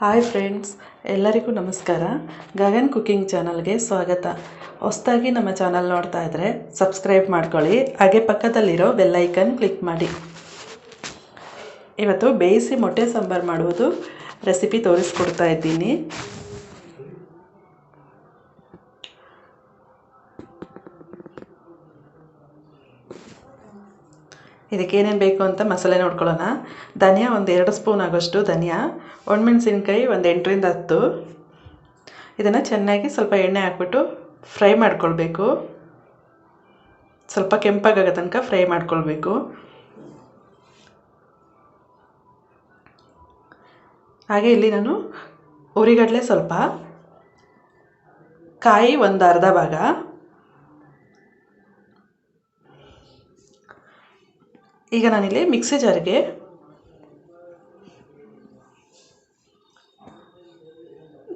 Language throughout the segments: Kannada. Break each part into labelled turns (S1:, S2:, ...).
S1: ಹಾಯ್ ಫ್ರೆಂಡ್ಸ್, ಎಲ್ಲರಿಗೂ ನಮಸ್ಕಾರ. ಗಗನ್ ಕುಕ್ಕಿಂಗ್ ಚಾನಲ್ಗೆ ಸ್ವಾಗತ. ಹೊಸದಾಗಿ ನಮ್ಮ ಚಾನಲ್ ನೋಡ್ತಾ ಇದ್ದರೆ ಸಬ್ಸ್ಕ್ರೈಬ್ ಮಾಡ್ಕೊಳ್ಳಿ, ಹಾಗೆ ಪಕ್ಕದಲ್ಲಿರೋ ಬೆಲ್ಲೈಕನ್ ಕ್ಲಿಕ್ ಮಾಡಿ. ಇವತ್ತು ಬೇಯಿಸಿ ಮೊಟ್ಟೆ ಸಾಂಬಾರು ಮಾಡುವುದು ರೆಸಿಪಿ ತೋರಿಸ್ಕೊಡ್ತಾ ಇದ್ದೀನಿ. ಇದಕ್ಕೆ ಏನೇನು ಬೇಕು ಅಂತ ಮಸಾಲೆ ನೋಡ್ಕೊಳ್ಳೋಣ. ಧನಿಯಾ ಒಂದು ಎರಡು ಸ್ಪೂನ್ ಆಗೋಷ್ಟು ಧನಿಯಾ, ಒಣಮೆಣ್ಸಿನ್ಕಾಯಿ ಒಂದು ಎಂಟರಿಂದ ಹತ್ತು. ಇದನ್ನು ಚೆನ್ನಾಗಿ ಸ್ವಲ್ಪ ಎಣ್ಣೆ ಹಾಕ್ಬಿಟ್ಟು ಫ್ರೈ ಮಾಡ್ಕೊಳ್ಬೇಕು. ಸ್ವಲ್ಪ ಕೆಂಪಾಗೋ ತನಕ ಫ್ರೈ ಮಾಡ್ಕೊಳ್ಬೇಕು. ಹಾಗೆ ಇಲ್ಲಿ ನಾನು ಉರಿಗಡಲೆ ಸ್ವಲ್ಪ, ಕಾಯಿ ಒಂದು ಅರ್ಧ ಭಾಗ. ಈಗ ನಾನಿಲ್ಲಿ ಮಿಕ್ಸಿ ಜಾರಿಗೆ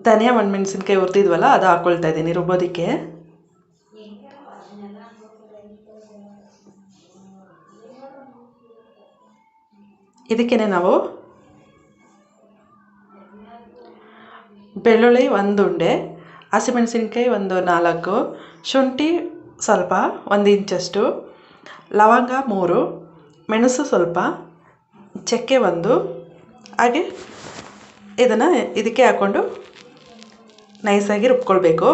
S1: ಧನಿಯಾ ಒಣಮೆಣ್ಸಿನ್ಕಾಯಿ ಹುರಿದಿದ್ವಲ್ಲ, ಅದು ಹಾಕ್ಕೊಳ್ತಾ ಇದ್ದೀನಿ ರುಬ್ಬೋದಕ್ಕೆ. ಇದಕ್ಕೇನೆ ನಾವು ಬೆಳ್ಳುಳ್ಳಿ ಒಂದು ಉಂಡೆ, ಹಸಿಮೆಣಸಿನ್ಕಾಯಿ ಒಂದು ನಾಲ್ಕು, ಶುಂಠಿ ಸ್ವಲ್ಪ ಒಂದು ಇಂಚಷ್ಟು, ಲವಂಗ ಮೂರು ಮೆಣಸು ಸ್ವಲ್ಪ ಚಕ್ಕೆ ಒಂದು. ಹಾಗೆ ಇದನ್ನು ಇದಕ್ಕೆ ಹಾಕ್ಕೊಂಡು ನೈಸಾಗಿ ರುಬ್ಕೊಳ್ಬೇಕು.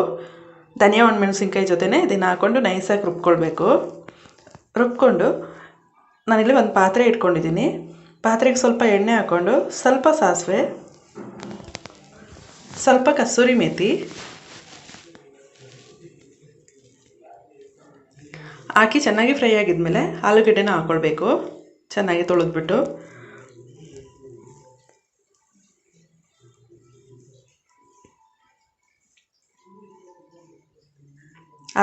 S1: ಧನಿಯಾ ಮೆಣಸಿನ್ಕಾಯಿ ಜೊತೆನೇ ಇದನ್ನು ಹಾಕ್ಕೊಂಡು ನೈಸಾಗಿ ರುಬ್ಕೊಳ್ಬೇಕು. ರುಬ್ಕೊಂಡು ನಾನಿಲ್ಲಿ ಒಂದು ಪಾತ್ರೆ ಇಟ್ಕೊಂಡಿದ್ದೀನಿ. ಪಾತ್ರೆಗೆ ಸ್ವಲ್ಪ ಎಣ್ಣೆ ಹಾಕ್ಕೊಂಡು ಸ್ವಲ್ಪ ಸಾಸಿವೆ, ಸ್ವಲ್ಪ ಕಸೂರಿ ಮೇಥಿ ಹಾಕಿ ಚೆನ್ನಾಗಿ ಫ್ರೈ ಆಗಿದ್ಮೇಲೆ ಆಲೂಗಡ್ಡೆನ ಹಾಕ್ಕೊಳ್ಬೇಕು ಚೆನ್ನಾಗಿ ತೊಳೆದ್ಬಿಟ್ಟು.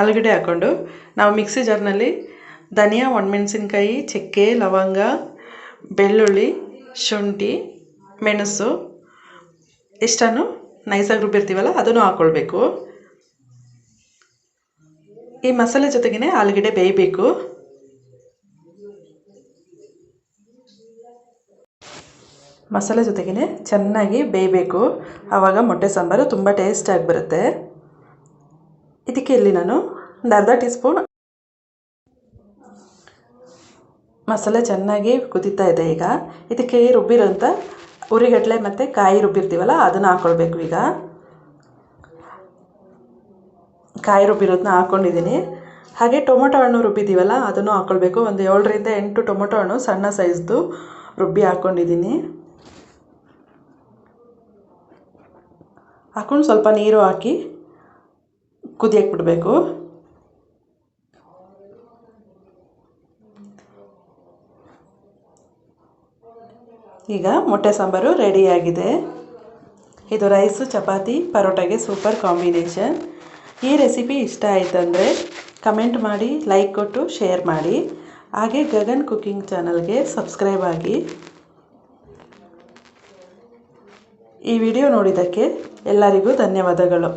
S1: ಆಲೂಗಡ್ಡೆ ಹಾಕ್ಕೊಂಡು ನಾವು ಮಿಕ್ಸಿ ಜಾರ್ನಲ್ಲಿ ಧನಿಯಾ, ಒಣಮೆಣ್ಸಿನ್ಕಾಯಿ, ಚಕ್ಕೆ, ಲವಂಗ, ಬೆಳ್ಳುಳ್ಳಿ, ಶುಂಠಿ, ಮೆಣಸು ಇಷ್ಟನ್ನು ನೈಸಾಗಿ ರುಬ್ಬಿರ್ತೀವಲ್ಲ, ಅದನ್ನು ಹಾಕ್ಕೊಳ್ಬೇಕು ಈ ಮಸಾಲೆ ಜೊತೆಗೇನೆ ಆಲೂಗಡ್ಡೆ ಬೇಯಬೇಕು. ಮಸಾಲೆ ಜೊತೆಗೇ ಚೆನ್ನಾಗಿ ಬೇಯಬೇಕು. ಆವಾಗ ಮೊಟ್ಟೆ ಸಾಂಬಾರು ತುಂಬ ಟೇಸ್ಟಾಗಿ ಬರುತ್ತೆ. ಇದಕ್ಕೆ ಇಲ್ಲಿ ನಾನು ಒಂದು ಅರ್ಧ ಟೀ ಸ್ಪೂನ್ ಮಸಾಲೆ ಚೆನ್ನಾಗಿ ಕುದೀತಾ ಇದೆ ಈಗ. ಇದಕ್ಕೆ ರುಬ್ಬಿರೋಂಥ ಉರಿಗಡಲೆ ಮತ್ತು ಕಾಯಿ ರುಬ್ಬಿರ್ತೀವಲ್ಲ, ಅದನ್ನು ಹಾಕ್ಕೊಳ್ಬೇಕು ಈಗ. ಕಾಯಿ ರುಬ್ಬಿರೋದನ್ನ ಹಾಕ್ಕೊಂಡಿದ್ದೀನಿ ಹಾಗೆ ಟೊಮೊಟೊ ಹಣ್ಣು ರುಬ್ಬಿದ್ದೀವಲ್ಲ ಅದನ್ನು ಹಾಕ್ಕೊಳ್ಬೇಕು ಒಂದು ಏಳರಿಂದ ಎಂಟು ಟೊಮೊಟೊ ಹಣ್ಣು ಸಣ್ಣ ಸೈಜ್ದು ರುಬ್ಬಿ ಹಾಕ್ಕೊಂಡಿದ್ದೀನಿ ಹಾಕ್ಕೊಂಡು ಸ್ವಲ್ಪ ನೀರು ಹಾಕಿ ಕುದಿಯಕ್ಕೆ ಬಿಡಬೇಕು. ಈಗ ಮೊಟ್ಟೆ ಸಾಂಬಾರು ರೆಡಿಯಾಗಿದೆ ಇದು ರೈಸು, ಚಪಾತಿ, ಪರೋಟಾಗೆ ಸೂಪರ್ ಕಾಂಬಿನೇಷನ್. ಈ ರೆಸಿಪಿ ಇಷ್ಟ ಆಯಿತಂದರೆ ಕಮೆಂಟ್ ಮಾಡಿ ಲೈಕ್ ಕೊಟ್ಟು ಶೇರ್ ಮಾಡಿ. ಹಾಗೆ ಗಗನ್ ಕುಕ್ಕಿಂಗ್ ಚಾನಲ್ಗೆ ಸಬ್ಸ್ಕ್ರೈಬ್ ಆಗಿ. ಈ ವಿಡಿಯೋ ನೋಡಿದ್ದಕ್ಕೆ ಎಲ್ಲರಿಗೂ ಧನ್ಯವಾದಗಳು.